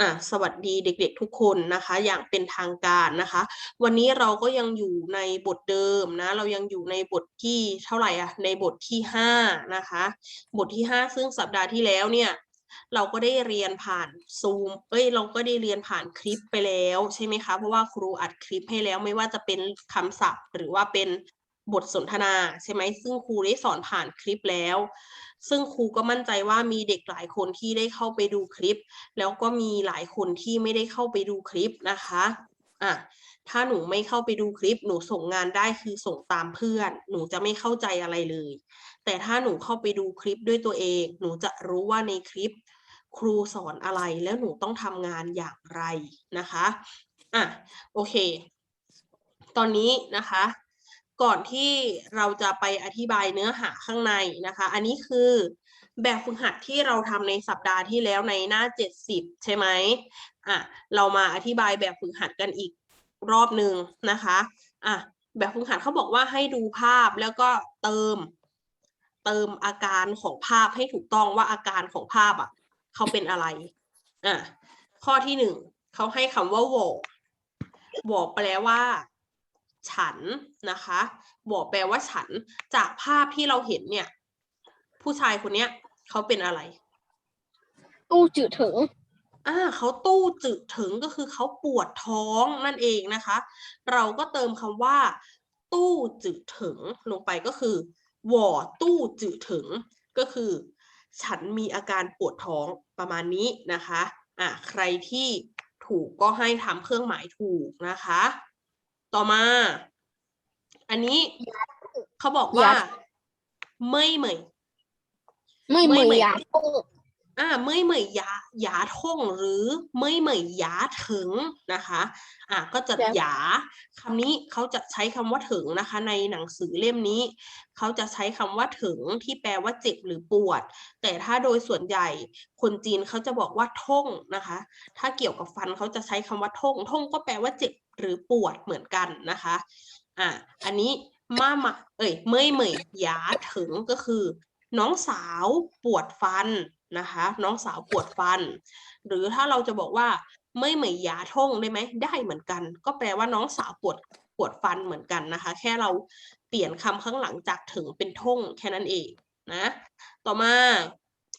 อะสวัสดีเด็กๆทุกคนนะคะ อย่างเป็นทางการนะคะ วันนี้เราก็ยังอยู่ในบทเดิมนะ เรายังอยู่ในบทที่เท่าไหร่อะในบทที่ห้านะคะ บทที่ห้าซึ่งสัปดาห์ที่แล้วเนี่ย เราก็ได้เรียนผ่านซูมเอ้ยเราก็ได้เรียนผ่านคลิปไปแล้วใช่ไหมคะ เพราะว่าครูอัดคลิปให้แล้วไม่ว่าจะเป็นคำศัพท์ หรือว่าเป็นบทสนทนาใช่ไหมซึ่งครูได้สอนผ่านคลิปแล้ว ซึ่งครูก็มั่นใจว่ามีเด็กหลายคนที่ได้เข้าไปดูคลิป แล้วก็มีหลายคนที่ไม่ได้เข้าไปดูคลิปนะคะอะถ้าหนูไม่เข้าไปดูคลิป หนูส่งงานได้คือส่งตามเพื่อน หนูจะไม่เข้าใจอะไรเลย แต่ถ้าหนูเข้าไปดูคลิปด้วยตัวเอง หนูจะรู้ว่าในคลิป ครูสอนอะไรแล้วหนูต้องทำงานอย่างไรนะคะอะโอเค ตอนนี้นะคะ ก่อนที่เราจะไปอธิบายเนื้อหาข้างในนะคะ อันนี้คือแบบฝึกหัดที่เราทำในสัปดาห์ที่แล้วในหน้า 70 ใช่ไหมอะเรามาอธิบายแบบฝึกหัดกันอีกรอบหนึ่งนะคะอะแบบฝึกหัดเขาบอกว่าให้ดูภาพแล้วก็เติม เติมอาการของภาพให้ถูกต้องว่าอาการของภาพอะเขาเป็นอะไรอะข้อที่หนึ่งเขาให้คำว่าโหวโหวแปลว่า ฉันนะคะบอกแปลว่าฉัน จากภาพที่เราเห็นเนี่ย ผู้ชายคนเนี้ยเขาเป็นอะไร ตู้จืดถึง อ่าเขาตู้จึถึงก็คือเขาปวดท้องนั่นเองนะคะ เราก็เติมคำว่า ตู้จึถึงลงไปก็คือหวอตู้จึถึงก็คือ ฉันมีอาการปวดท้องประมาณนี้นะคะ อะใครที่ถูกก็ให้ทำเครื่องหมายถูกนะคะ ต่อมา อันนี้เขาบอกว่าไม่เหมยไม่ไม่เหมือนเหมือนยาตู้อ่าไม่เหมยยาหยาท่งหรือไม่เหมยหยาถึงนะคะอ่าก็จะหยาคำนี้เขาจะใช้คำว่าถึงนะคะ ในหนังสือเล่มนี้ เขาจะใช้คำว่าถึงที่แปลว่าเจ็บหรือปวด แต่ถ้าโดยส่วนใหญ่คนจีนเขาจะบอกว่าท่งนะคะ ถ้าเกี่ยวกับฟันเขาจะใช้คำว่าท่งท่งก็แปลว่าเจ็บ หรือปวดเหมือนกันนะคะอ่าอันนี้มามาเอ้ยเมยเมยยาถึงก็คือ น้องสาวปวดฟันนะคะ น้องสาวปวดฟัน หรือถ้าเราจะบอกว่าไม่เหมยยาท่งได้ไหมได้เหมือนกัน ก็แปลว่าน้องสาวปวดปวดฟันเหมือนกันนะคะ แค่เราเปลี่ยนคำข้างหลังจากถึงเป็นท่งแค่นั้นเองนะ ต่อมา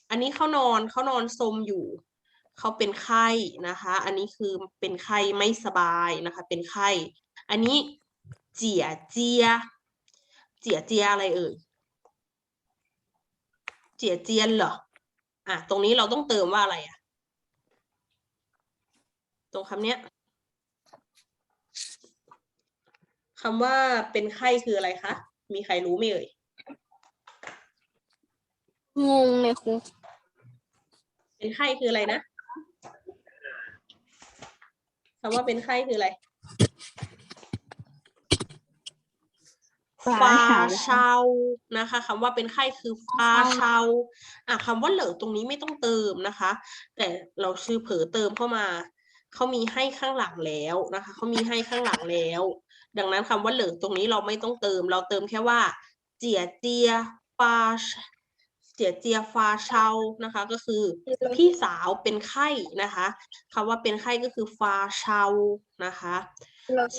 อันนี้เขานอนเขานอนสมอยู่ เขาเป็นไข้นะคะ อันนี้คือเป็นไข้ไม่สบายนะคะ เป็นไข้ อันนี้เจียเจีย เจียเจียอะไรเอ่ย เจียเจียนเหรอ อะ ตรงนี้เราต้องเติมว่าอะไรอะ ตรงคำเนี้ยคำว่าเป็นไข้คืออะไรคะ มีใครรู้ไหมเอ่ย งงเลยครูเป็นไข้คืออะไรนะ คำว่าเป็นไข้คืออะไรฟาเชานะคะคำว่าเป็นไข้คือฟาเชาอะคำว่าเหลิงตรงนี้ไม่ต้องเติมนะคะ แต่เราชื่อเผลอเติมเข้ามาเขามีให้ข้างหลังแล้วนะคะเขามีให้ข้างหลังแล้ว ดังนั้นคำว่าเหลิงตรงนี้เราไม่ต้องเติม เราเติมแค่ว่า เจียเจียฟา เจียเจียฟาเชานะคะ ก็คือพี่สาวเป็นไข้นะคะคำว่าเป็นไข้ก็คือฟาเชานะคะ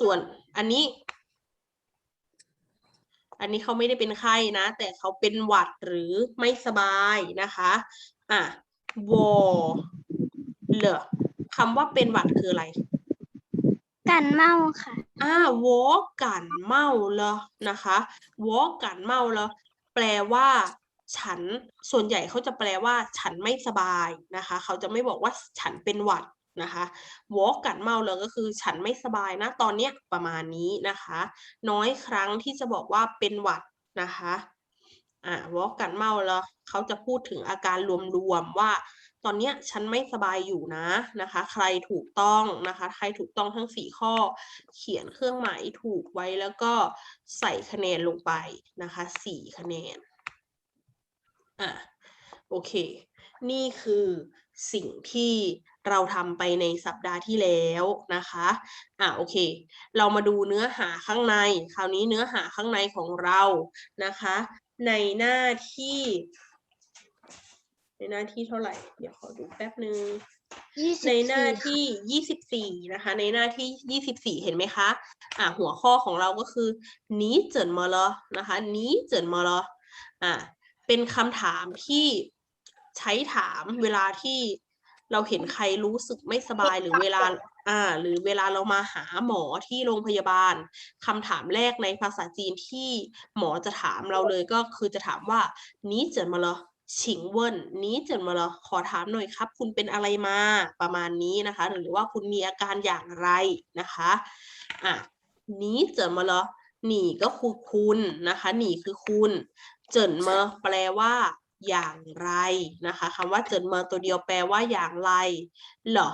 ส่วนอันนี้ อันนี้เขาไม่ได้เป็นไข้นะ แต่เขาเป็นหวัดหรือไม่สบายนะคะอะวอเหรอคำว่าเป็นหวัดคืออะไรกันเมาค่ะ อ่าวอกันเมาเลยนะคะวอกันเมาเลยแปลว่า ฉันส่วนใหญ่เขาจะแปลว่า ฉันไม่สบายนะคะ เขาจะไม่บอกว่าฉันเป็นหวัดนะคะวอกันเมาเลยก็คือฉันไม่สบายนะตอนเนี้ยประมาณนี้นะคะ น้อยครั้งที่จะบอกว่าเป็นหวัดนะคะอ่าวอกันเมาแล้วเขาจะพูดถึงอาการรวมๆว่า ตอนเนี้ยฉันไม่สบายอยู่นะนะคะ ใครถูกต้องนะคะ ใครถูกต้องทั้งสี่ข้อ เขียนเครื่องหมายถูกไว้แล้วก็ใส่คะแนนลงไปนะคะสี่คะแนน อะโอเค นี่คือสิ่งที่เราทำไปในสัปดาห์ที่แล้วนะคะ อะโอเค เรามาดูเนื้อหาข้างใน คราวนี้เนื้อหาข้างในของเรานะคะ ในหน้าที่ ในหน้าที่เท่าไหร่ เดี๋ยวขอดูแป๊บนึงยี่สิบในหน้าสี่ที่ยี่สิบสี่นะคะ ในหน้าที่ยี่สิบสี่เห็นไหมคะ อ่าหัวข้อของเราก็คือนี้เจินมา了นะคะนี้เจินมา了อ่า เป็นคำถามที่ใช้ถามเวลาที่เราเห็นใครรู้สึกไม่สบายหรือเวลาอ่าหรือเวลาเรามาหาหมอที่โรงพยาบาลคำถามแรกในภาษาจีนที่หมอจะถามเราเลยก็คือจะถามว่านี้เจิดมาเหรอชิงเวินนี้เจิมาเหรอขอถามหน่อยครับ คุณเป็นอะไรมาประมาณนี้นะคะ หรือว่าคุณมีอาการอย่างไรนะคะอะนี้เจิมาเหรอหนีก็คือคุณนะคะ หนีคือคุณ เจินเมอแปลว่าอย่างไรนะคะคำว่าเจินเมอตัวเดียวแปลว่าอย่างไรเหรอ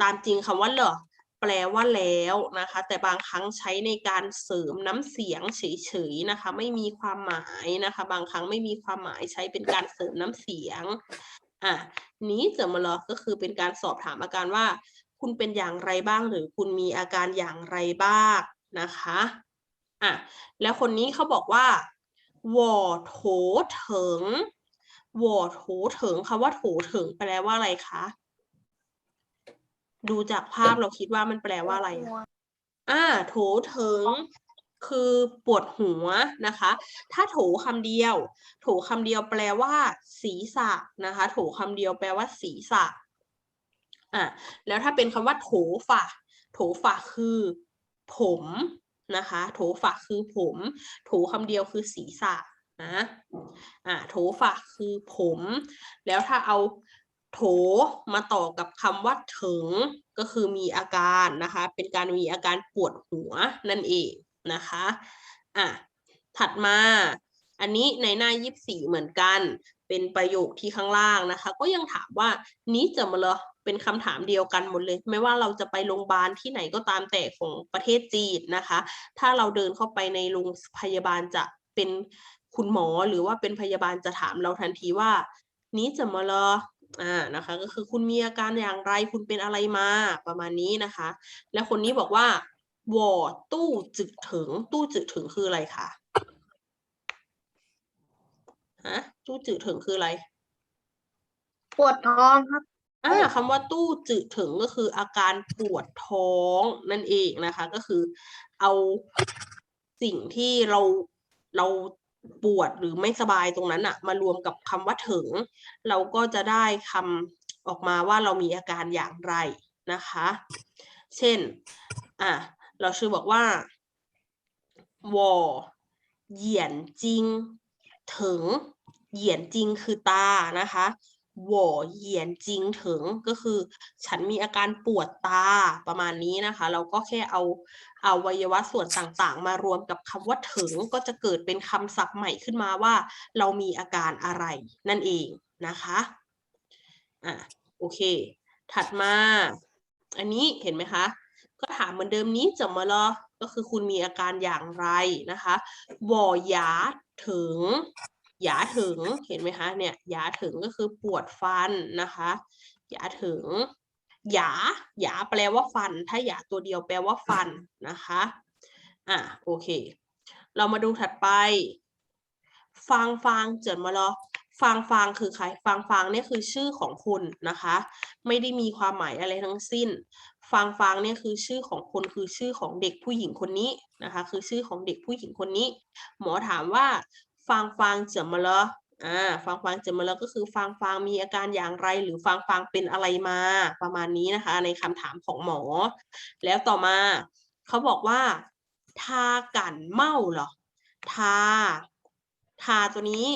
ตามจริงคำว่าเหรอแปลว่าแล้วนะคะ แต่บางครั้งใช้ในการเสริมน้ำเสียงเฉยๆนะคะ ไม่มีความหมายนะคะ บางครั้งไม่มีความหมายใช้เป็นการเสริมน้ำเสียงอะนี้เจินมา了ก็คือเป็นการสอบถามอาการว่า คุณเป็นอย่างไรบ้างหรือคุณมีอาการอย่างไรบ้างนะคะอะแล้วคนนี้เขาบอกว่า วอโถเถิงวอโถเถิงคำว่าโถเถิงแปลว่าอะไรคะ ดูจากภาพเราคิดว่ามันแปลว่าอะไร อ่า โถเถิงคือปวดหัวนะคะ ถ้าโถคำเดียว โถคำเดียวแปลว่า ศีรษะนะคะ โถคำเดียวแปลว่า ศีรษะอะแล้วถ้าเป็นคำว่าโถฝ่าโถฝ่าคือ ผม นะคะ โถฝะคือผม โถคำเดียวคือศีรษะนะ อ่า โถฝะคือผม แล้วถ้าเอาโถมาต่อกับคำว่าถึง ก็คือมีอาการนะคะ เป็นการมีอาการปวดหัวนั่นเองนะคะ อะ ถัดมา อันนี้ในหน้ายีิบสี่เหมือนกัน เป็นประโยคที่ข้างล่างนะคะ ก็ยังถามว่านี้จะมาเลย เป็นคำถามเดียวกันหมดเลย ไม่ว่าเราจะไปโรงพยาบาลที่ไหนก็ตามแต่ของประเทศจีนนะคะ ถ้าเราเดินเข้าไปในโรงพยาบาลจะเป็นคุณหมอหรือว่าเป็นพยาบาลจะถามเราทันทีว่า นี้จะมาลออ่านะคะ ก็คือคุณมีอาการอย่างไรคุณเป็นอะไรมาประมาณนี้นะคะ แล้วคนนี้บอกว่าวอตู้จึกถึง ตู้จึกถึงคืออะไรคะฮะตู้จืดถึงคืออะไร ปวดท้องครับ อ่าคำว่าตู้จืดถึงก็คืออาการปวดท้องนั่นเองนะคะ ก็คือเอาสิ่งที่เราเราปวดหรือไม่สบายตรงนั้นอะมารวมกับคำว่าถึง เราก็จะได้คำออกมาว่าเรามีอาการอย่างไรนะคะ เช่นอะเราชื่อบอกว่าวอเหยียนจริง ถึงเหยียนจริงคือตานะคะ 我เหยียนจริงถึงก็คือ ฉันมีอาการปวดตาประมาณนี้นะคะ เราก็แค่เอาเอาวัยวะส่วนต่างๆ มารวมกับคำว่าถึงก็จะเกิดเป็นคำศัพท์ใหม่ขึ้นมาว่า เรามีอาการอะไรนั่นเองนะคะอะโอเค ถัดมา อันนี้เห็นไหมคะ ก็ถามเหมือนเดิมนี้จะมาลอก็คือคุณมีอาการอย่างไรนะคะวอหยาถึง หยาถึงเห็นไหมคะเนี่ยหยาถึงก็คือปวดฟันนะคะหยาถึงหยาหยาแปลว่าฟัน ถ้าหยาตัวเดียวแปลว่าฟันนะคะอะโอเค เรามาดูถัดไปฟางฟางเจิดมาลอฟางฟางคือใครฟางฟางเนี่ยคือชื่อของคุณนะคะ ไม่ได้มีความหมายอะไรทั้งสิ้นฟางฟางเนี่ยคือชื่อของคนคือชื่อของเด็กผู้หญิงคนนี้นะคะ คือชื่อของเด็กผู้หญิงคนนี้ หมอถามว่า ฟางฟางเจิดมาลออ่าฟางฟางเจิดมาลอก็คือฟางฟางมีอาการอย่างไร หรือฟางฟางเป็นอะไรมา ประมาณนี้นะคะ ในคำถามของหมอ แล้วต่อมาเขาบอกว่า ทากันเมาเหรอ ทา ทาตัวนี้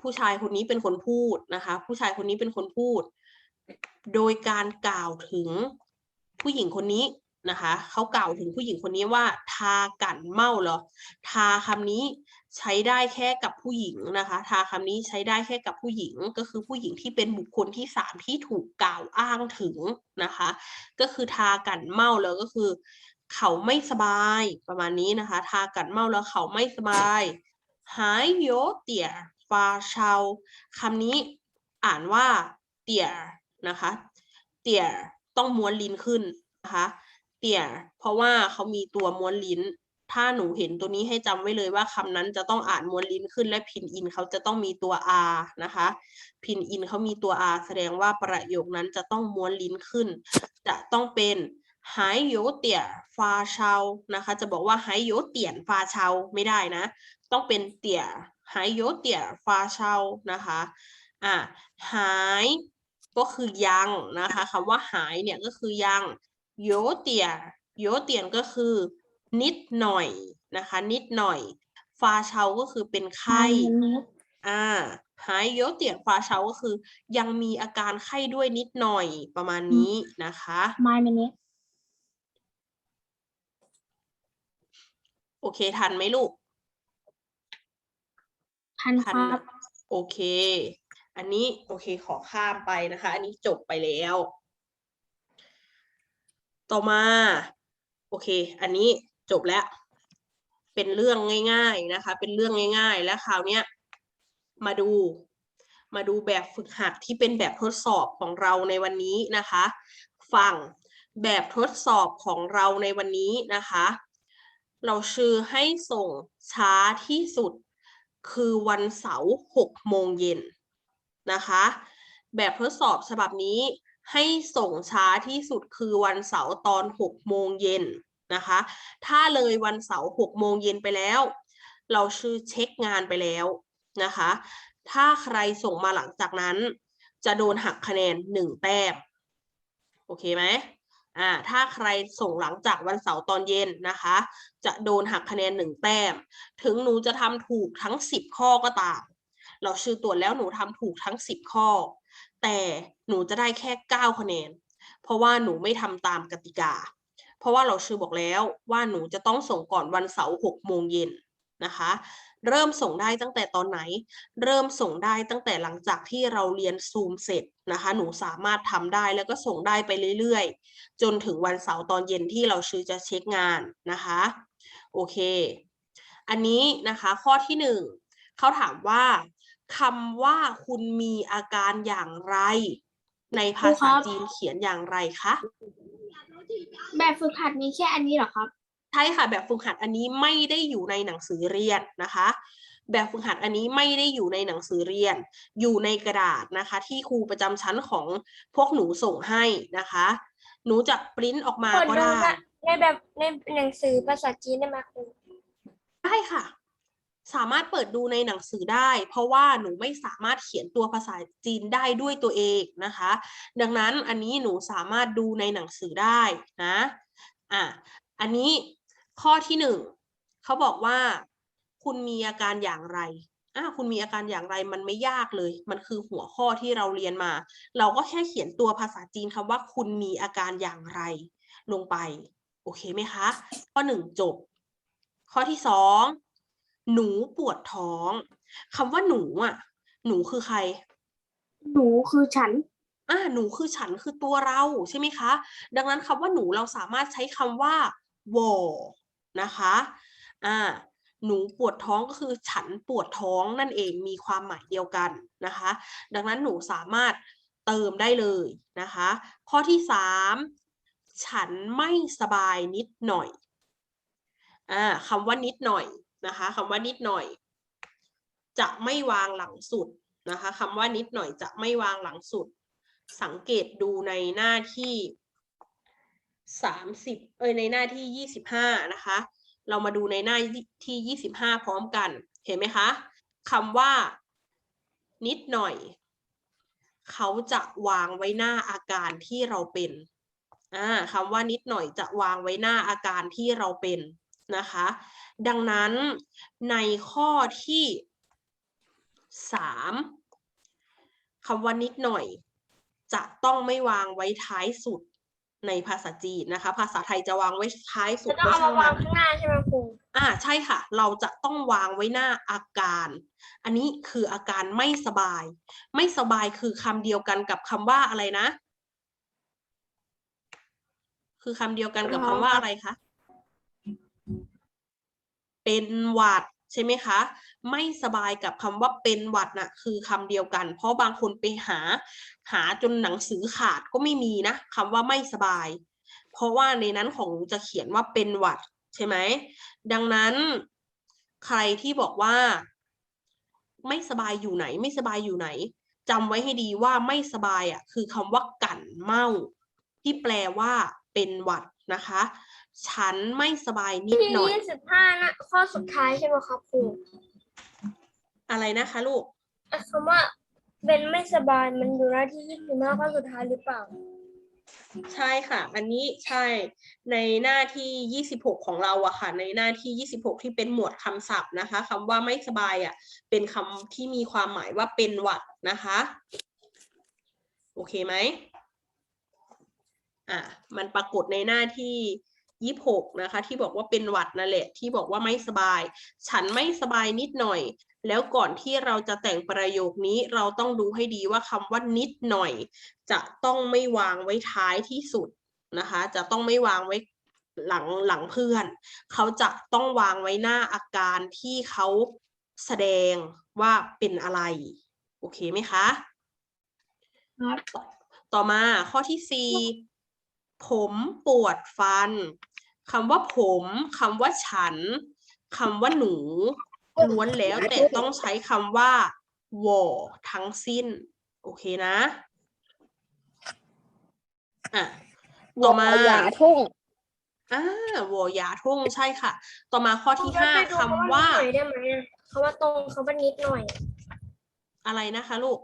ผู้ชายคนนี้เป็นคนพูดนะคะ ผู้ชายคนนี้เป็นคนพูด โดยการกล่าวถึงผู้หญิงคนนี้ นะคะเขากล่าวถึงผู้หญิงคนนี้ว่า ทากันเมาเหรอ ทาคำนี้ใช้ได้แค่กับผู้หญิงนะคะ ทาคำนี้ใช้ได้แค่กับผู้หญิง ก็คือผู้หญิงที่เป็นบุคคลที่สามที่ถูกกล่าวอ้างถึงนะคะ ก็คือทากันเมาแล้วก็คือ เขาไม่สบายประมาณนี้นะคะ ทากันเมาแล้วเขาไม่สบายหายโยเตียฟาเชาคำนี้อ่านว่าเตียนะคะ เตียต้องม้วนลิ้นขึ้นนะคะ เตี่ย เพราะว่าเขามีตัวม้วนลิ้น ถ้าหนูเห็นตัวนี้ให้จำไว้เลยว่าคำนั้นจะต้องอ่านม้วนลิ้นขึ้นและพินอินเขาจะต้องมีตัว r นะคะ พินอินเขามีตัว r แสดงว่าประโยคนั้นจะต้องม้วนลิ้นขึ้น จะต้องเป็นหายโยเตี่ยฟาเชานะคะ จะบอกว่าหายโยเตี่ยนฟาเชาไม่ได้นะ ต้องเป็นเตี่ยหายโยเตี่ยฟาเชานะคะอะหายก็คือยังนะคะคำว่าหายเนี่ยก็คือยัง โยเตี่ยโยเตี่ยนก็คือ นิดหน่อยนะคะ นิดหน่อย ฟาเชาก็คือเป็นไข้อ่าหายโยเตียนฟาเชาก็คือ ยังมีอาการไข้ด้วยนิดหน่อยประมาณนี้นะคะ My minute โอเคทันไหมลูก ทันครับ โอเค อันนี้โอเคขอข้ามไปนะคะ อันนี้จบไปแล้ว ต่อมา โอเค อันนี้จบแล้ว เป็นเรื่องง่าย ๆนะคะ เป็นเรื่องง่าย ๆ แล้วคราวนี้มาดู มาดูแบบฝึกหัดที่เป็นแบบทดสอบของเราในวันนี้นะคะฟังแบบทดสอบของเราในวันนี้นะคะ เราชื่อให้ส่งช้าที่สุดคือวันเสาร์หกโมงเย็นนะคะ แบบทดสอบฉบับนี้ ให้ส่งช้าที่สุดคือวันเสาร์ตอนหกโมงเย็นนะคะ ถ้าเลยวันเสาร์หกโมงเย็นไปแล้ว เราชื่อเช็คงานไปแล้วนะคะ ถ้าใครส่งมาหลังจากนั้น จะโดนหักคะแนนหนึ่งแต้ม โอเคไหมอ่าถ้าใครส่งหลังจากวันเสาร์ตอนเย็นนะคะ จะโดนหักคะแนนหนึ่งแต้ม ถึงหนูจะทำถูกทั้งสิบข้อก็ตาม เราชื่อตรวจแล้วหนูทำถูกทั้งสิบข้อ แต่หนูจะได้แค่เก้าคะแนน เพราะว่าหนูไม่ทำตามกติกา เพราะว่าเราชื่อบอกแล้วว่าหนูจะต้องส่งก่อนวันเสาร์หกโมงเย็นนะคะ เริ่มส่งได้ตั้งแต่ตอนไหน เริ่มส่งได้ตั้งแต่หลังจากที่เราเรียนซูมเสร็จนะคะ หนูสามารถทำได้แล้วก็ส่งได้ไปเรื่อยๆ จนถึงวันเสาร์ตอนเย็นที่เราชื่อจะเช็คงานนะคะ โอเค อันนี้นะคะข้อที่หนึ่งเขาถามว่า คำว่าคุณมีอาการอย่างไร ในภาครูครัษาบจีนเขียนอย่างไรคะแบบฝึกหัดมีแค่อันนี้เหรอครับใช่ค่ะ แบบฝึกหัดอันนี้ไม่ได้อยู่ในหนังสือเรียนนะคะ แบบฝึกหัดอันนี้ไม่ได้อยู่ในหนังสือเรียน อยู่ในกระดาษนะคะ ที่ครูประจำชั้นของพวกหนูส่งให้นะคะ หนูจะปริ้นออกมาเปิดก็ดูได้นะในแบบในหนังสือภาษาจีนได้ไหมครูได้ค่ะ สามารถเปิดดูในหนังสือได้ เพราะว่าหนูไม่สามารถเขียนตัวภาษาจีนได้ด้วยตัวเองนะคะ ดังนั้นอันนี้หนูสามารถดูในหนังสือได้นะอะอันนี้ข้อที่หนึ่งเขาบอกว่า คุณมีอาการอย่างไรอะคุณมีอาการอย่างไรมันไม่ยากเลย มันคือหัวข้อที่เราเรียนมา เราก็แค่เขียนตัวภาษาจีนคำว่า คุณมีอาการอย่างไร ลงไป โอเคไหมคะ ข้อหนึ่งจบ ข้อที่สอง หนูปวดท้องคำว่าหนูอะ หนูคือใคร หนูคือฉัน อ่าหนูคือฉันคือตัวเราใช่ไหมคะ ดังนั้นคำว่าหนูเราสามารถใช้คำว่าวอนะคะอ่าหนูปวดท้องก็คือฉันปวดท้องนั่นเองมีความหมายเดียวกันนะคะ ดังนั้นหนูสามารถเติมได้เลยนะคะ ข้อที่สามฉันไม่สบายนิดหน่อยอ่าคำว่านิดหน่อย นะคะคำว่านิดหน่อย จะไม่วางหลังสุดนะคะคำว่านิดหน่อยจะไม่วางหลังสุด สังเกตดูในหน้าที่สามสิบเอ้ยในหน้าที่ยี่สิบห้านะคะ เรามาดูในหน้าที่ยี่สิบห้าพร้อมกัน เห็นไหมคะคำว่า นิดหน่อย เขาจะวางไว้หน้าอาการที่เราเป็นอ่าคำว่านิดหน่อยจะวางไว้หน้าอาการที่เราเป็น นะคะ ดังนั้นในข้อที่สามคำว่านิดหน่อย จะต้องไม่วางไว้ท้ายสุดในภาษาจีนนะคะ ภาษาไทยจะวางไว้ท้ายสุดจะต้องเอาก็ช่มางวางมันข้างหน้าใช่ไหมครูอ่าใช่ค่ะ เราจะต้องวางไว้หน้าอาการ อันนี้คืออาการไม่สบาย ไม่สบายคือคำเดียวกันกับคำว่าอะไรนะ คือคำเดียวกันกับคำว่าอะไรคะ เป็นหวัดใช่ไหมคะ ไม่สบายกับคำว่าเป็นหวัดน่ะคือคำเดียวกัน เพราะบางคนไปหา หาจนหนังสือขาดก็ไม่มีนะคำว่าไม่สบาย เพราะว่าในนั้นของจะเขียนว่าเป็นหวัดใช่ไหมดังนั้นใครที่บอกว่า ไม่สบายอยู่ไหน ไม่สบายอยู่ไหนจำไว้ให้ดีว่าไม่สบายอะคือคำว่า กั่นเมาที่แปลว่าเป็นหวัดนะคะ ฉันไม่สบายนิดที่หน่อย ยี่สิบห้านะข้อสุดท้ายใช่ไหมครับครูอะไรนะคะลูก อะคำว่าเป็นไม่สบายมันอยู่หน้าที่ยี่สิบห้าข้อสุดท้ายหรือเปล่า ใช่ค่ะ อันนี้ใช่ ในหน้าที่ 26 ของเราอะค่ะ ในหน้าที่ 26 ที่เป็นหมวดคำศัพท์นะคะคำว่าไม่สบายอะเป็นคำที่มีความหมายว่าเป็นหวัดนะคะ โอเคไหมอะ มันปรากฏในหน้าที่ 26นะคะ ที่บอกว่าเป็นหวัดนั่นแหละ ที่บอกว่าไม่สบาย ฉันไม่สบายนิดหน่อย แล้วก่อนที่เราจะแต่งประโยคนี้เราต้องดูให้ดีว่าคำว่านิดหน่อย จะต้องไม่วางไว้ท้ายที่สุดนะคะ จะต้องไม่วางไว้หลังหลังเพื่อน เขาจะต้องวางไว้หน้าอาการที่เขาแสดงว่าเป็นอะไร โอเคไหมคะ ครับ ต่อมาข้อที่สี่ ผมปวดฟันคำว่าผมคำว่าฉันคำว่าหนูล้วนแล้วแต่ต้องใช้คำว่าหวอทั้งสิ้น โอเคนะอะต่อมาหยาทุ่งอ่าหวอยาทุ่งใช่ค่ะ ต่อมาข้อที่ห้าคำว่านิดหน่อยได้ไหมอะคำว่าตรงคำว่านิดหน่อย อะไรนะคะลูก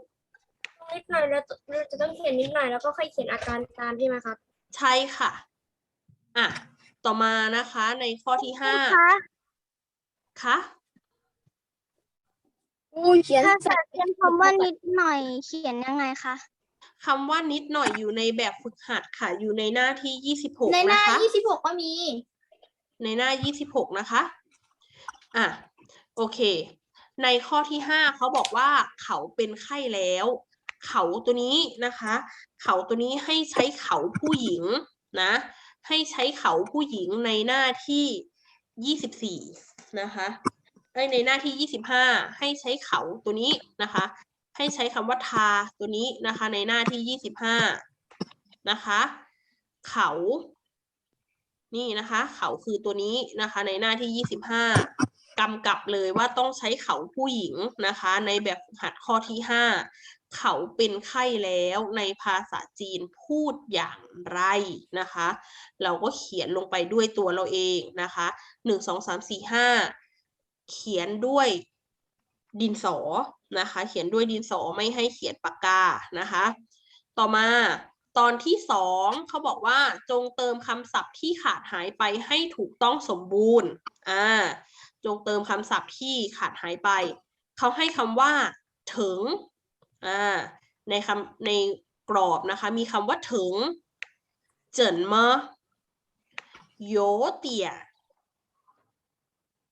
นิดหน่อยแล้วเราจะต้องเขียนนิดหน่อยแล้วก็ค่อยเขียนอาการตามใช่ไหมครับ ใช่ค่ะ อะ ต่อมานะคะ ในข้อที่ห้าคะอู้เขียนถ้าจะเขียนคำว่านิดหน่อยเขียนยังไงคะคำว่านิดหน่อยอยู่ในแบบฝึกหัดค่ะ อยู่ในหน้าที่ยี่สิบหกในหน้านะคะ ยี่สิบหกก็มี ในหน้ายี่สิบหกนะคะ อะ โอเค ในข้อที่ห้าเขาบอกว่าเขาเป็นไข้แล้ว เขาตัวนี้นะคะ เขาตัวนี้ให้ใช้เขาผู้หญิงนะ ให้ใช้เขาผู้หญิงในหน้าที่ยี่สิบสี่นะคะเอ้ยในหน้าที่ยี่สิบห้าให้ใช้เขาตัวนี้นะคะ ให้ใช้คำว่าทาตัวนี้นะคะ ในหน้าที่ยี่สิบห้านะคะ เขานี่นะคะ เขาคือตัวนี้นะคะ ในหน้าที่ยี่สิบห้ากำกับเลยว่าต้องใช้เขาผู้หญิงนะคะ ในแบบหัดข้อที่ห้า เขาเป็นไข้แล้วในภาษาจีนพูดอย่างไรนะคะ เราก็เขียนลงไปด้วยตัวเราเองนะคะหนึ่งสองสามสี่ห้าเขียนด้วยดินสอนะคะ เขียนด้วยดินสอไม่ให้เขียนปากกานะคะ ต่อมาตอนที่สองเขาบอกว่าจงเติมคำศัพท์ที่ขาดหายไปให้ถูกต้องสมบูรณ์อ่าจงเติมคำศัพท์ที่ขาดหายไป เขาให้คำว่า ถึง อ่าในคำในกรอบนะคะ มีคำว่าถึง เจินมะโยเตีย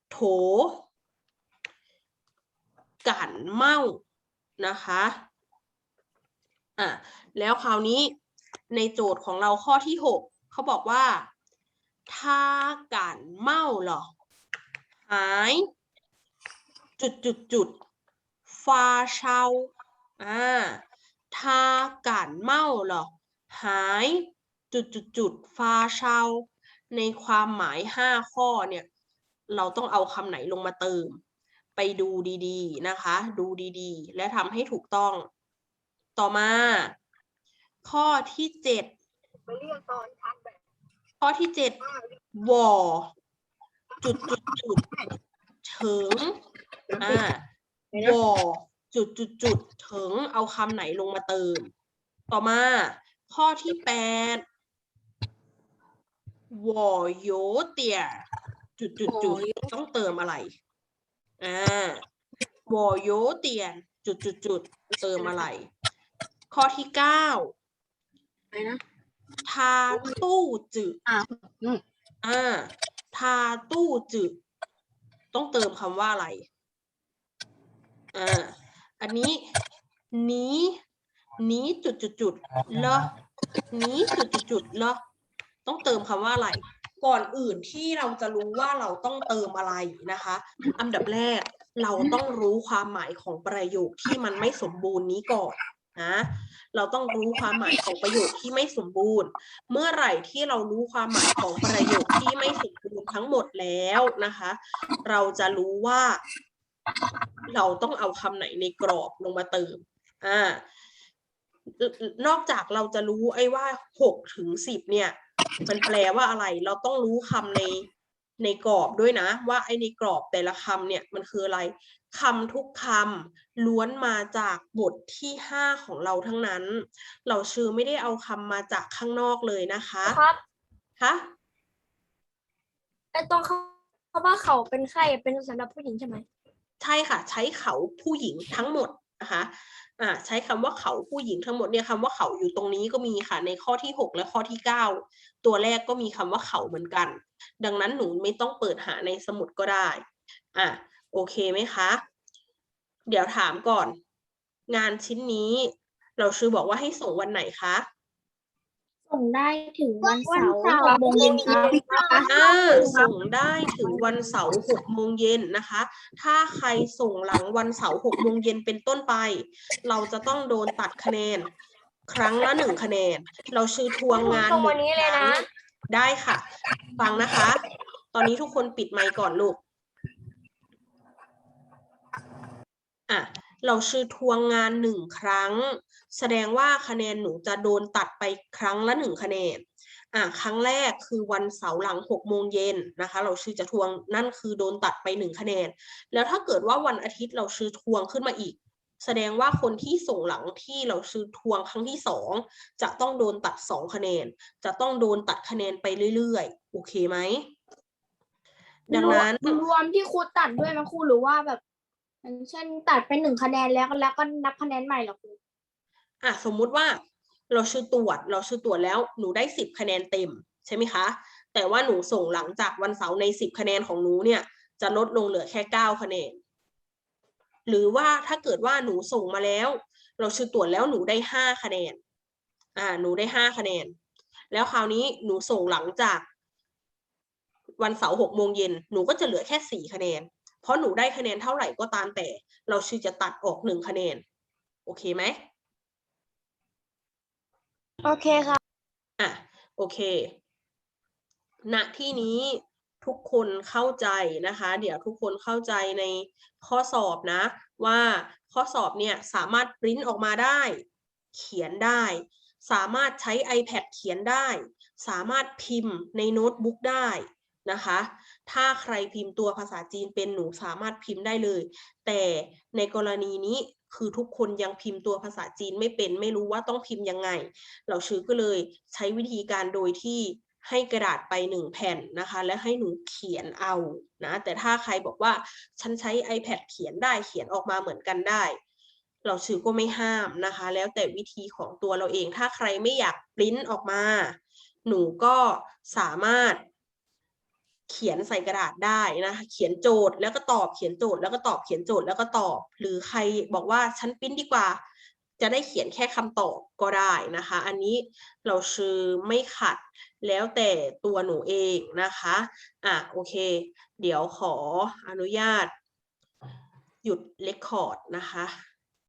โถ กันเมานะคะอะแล้วคราวนี้ในโจทย์ของเราข้อที่หกเขาบอกว่าถ้าการเมาหรอ หาย จุดจุดจุดฟาเชา อ่าถ้าการเมาหรอหายจุดจุดจุดฟาเชาในความหมายห้าข้อเนี่ย เราต้องเอาคำไหนลงมาเติม ไปดูดีๆนะคะ ดูดีๆ และทำให้ถูกต้อง ต่อมา ข้อที่เจ็ดข้อที่เจ็ดวอจุดจุดจุดถึงอ่าวอ จุดจุดจุดถึงเอาคำไหนลงมาเติม ต่อมา ข้อที่แปดวอโยเตียจุดจุดจุดต้องเติมอะไร อ่าวอโยเตียน จุดจุดจุดเติมอะไร ข้อที่เก้าอะไรนะทาตู้จืดอะอืมอ่าทาตู้จืดต้องเติมคำว่าอะไร อ่า อันนี้นี้นี้จุดจุดจุดเลอะนี้จุดจุดจุดเลอะต้องเติมคำว่าอะไร ก่อนอื่นที่เราจะรู้ว่าเราต้องเติมอะไรนะคะ อันดับแรกเราต้องรู้ความหมายของประโยคที่มันไม่สมบูรณ์นี้ก่อนนะเราต้องรู้ความหมายของประโยคที่ไม่สมบูรณ์ เมื่อไหร่ที่เรารู้ความหมายของประโยคที่ไม่สมบูรณ์ทั้งหมดแล้วนะคะ เราจะรู้ว่า เราต้องเอาคำไหนในกรอบลงมาเติม อ่า นอกจากเราจะรู้ไอ้ว่าหกถึงสิบเนี่ย มันแปลว่าอะไร เราต้องรู้คำในในกรอบด้วยนะ ว่าไอ้ในกรอบแต่ละคำเนี่ยมันคืออะไรคำทุกคำล้วนมาจากบทที่ห้าของเราทั้งนั้น เราชื่อไม่ได้เอาคำมาจากข้างนอกเลยนะคะครับคะไอ้ตรงเขาเขาว่าเขาเป็นไข้เป็นสำหรับผู้หญิงใช่ไหม ใช่ค่ะ ใช้เขาผู้หญิงทั้งหมดนะคะอ่าใช้คำว่าเขาผู้หญิงทั้งหมดเนี่ยคำว่าเขาอยู่ตรงนี้ก็มีค่ะ ในข้อที่หกและข้อที่เก้าตัวแรกก็มีคำว่าเขาเหมือนกัน ดังนั้นหนูไม่ต้องเปิดหาในสมุดก็ได้อะโอเคไหมคะ เดี๋ยวถามก่อน งานชิ้นนี้ เราชื่อบอกว่าให้ส่งวันไหนคะ ส่งได้ถึงวันเสาร์วันเสาร์หกโมงเย็นครับอ่าส่งได้ถึงวันเสาร์หกโมงเย็นนะคะ ถ้าใครส่งหลังวันเสาร์หกโมงเย็นเป็นต้นไป เราจะต้องโดนตัดคะแนน ครั้งละหนึ่งคะแนน เราชื่อทวงงานส่งวันนี้เลยนะหงครั้งได้ค่ะ ฟังนะคะ ตอนนี้ทุกคนปิดไมค์ก่อนลูก อะ เราชื่อทวงงานหนึ่งครั้ง แสดงว่าคะแนนหนูจะโดนตัดไปครั้งละหนึ่งคะแนนอะครั้งแรกคือวันเสาร์หลังหกโมงเย็นนะคะ เราชื่อจะทวงนั่นคือโดนตัดไปหนึ่งคะแนน แล้วถ้าเกิดว่าวันอาทิตย์เราชื่อทวงขึ้นมาอีก แสดงว่าคนที่ส่งหลังที่เราชื่อทวงครั้งที่สองจะต้องโดนตัดสองคะแนน จะต้องโดนตัดคะแนนไปเรื่อยๆ โอเคไหมดังนั้นรวมที่ครูตัดด้วยไหมครูหรือว่าแบบ อย่างเช่นตัดเป็นหนึ่งคะแนนแล้วแล้วก็นับคะแนนใหม่เหรอครูอะสมมุติว่าเราชื่อตรวจเราชื่อตรวจแล้วหนูได้สิบคะแนนเต็มใช่ไหมคะ แต่ว่าหนูส่งหลังจากวันเสาร์ในสิบคะแนนของหนูเนี่ย จะลดลงเหลือแค่เก้าคะแนน หรือว่าถ้าเกิดว่าหนูส่งมาแล้ว เราชื่อตรวจแล้วหนูได้ห้าคะแนน อ่า หนูได้ห้าคะแนน แล้วคราวนี้หนูส่งหลังจาก วันเสาร์หกโมงเย็นหนูก็จะเหลือแค่สี่คะแนน เพราะหนูได้คะแนนเท่าไหร่ก็ตามแต่ เราชื่อจะตัดออกหนึ่งคะแนน โอเคไหมโอเคครับอะโอเค ณที่นี้ทุกคนเข้าใจนะคะ เดี๋ยวทุกคนเข้าใจในข้อสอบนะ ว่าข้อสอบเนี่ยสามารถปริ้นออกมาได้ เขียนได้ สามารถใช้ iPad เขียนได้ สามารถพิมพ์ในโน้ตบุ๊กได้นะคะ ถ้าใครพิมพ์ตัวภาษาจีนเป็นหนูสามารถพิมพ์ได้เลย แต่ในกรณีนี้คือทุกคนยังพิมพ์ตัวภาษาจีนไม่เป็น ไม่รู้ว่าต้องพิมพ์ยังไง เราชื่อก็เลยใช้วิธีการโดยที่ให้กระดาษไปหนึ่งแผ่นนะคะ และให้หนูเขียนเอานะแต่ถ้าใครบอกว่าฉันใช้ iPad เขียนได้เขียนออกมาเหมือนกันได้ เราชื่อก็ไม่ห้ามนะคะ แล้วแต่วิธีของตัวเราเองถ้าใครไม่อยากปริ้นออกมา หนูก็สามารถ เขียนใส่กระดาษได้นะเขียนโจทย์แล้วก็ตอบเขียนโจทย์แล้วก็ตอบเขียนโจทย์แล้วก็ตอบ หรือใครบอกว่าฉันปิ้นดีกว่า จะได้เขียนแค่คำตอบก็ได้นะคะ อันนี้เราชื่อไม่ขัดแล้วแต่ตัวหนูเองนะคะอะโอเค เดี๋ยวขออนุญาต หยุดเลคคอร์ดนะคะ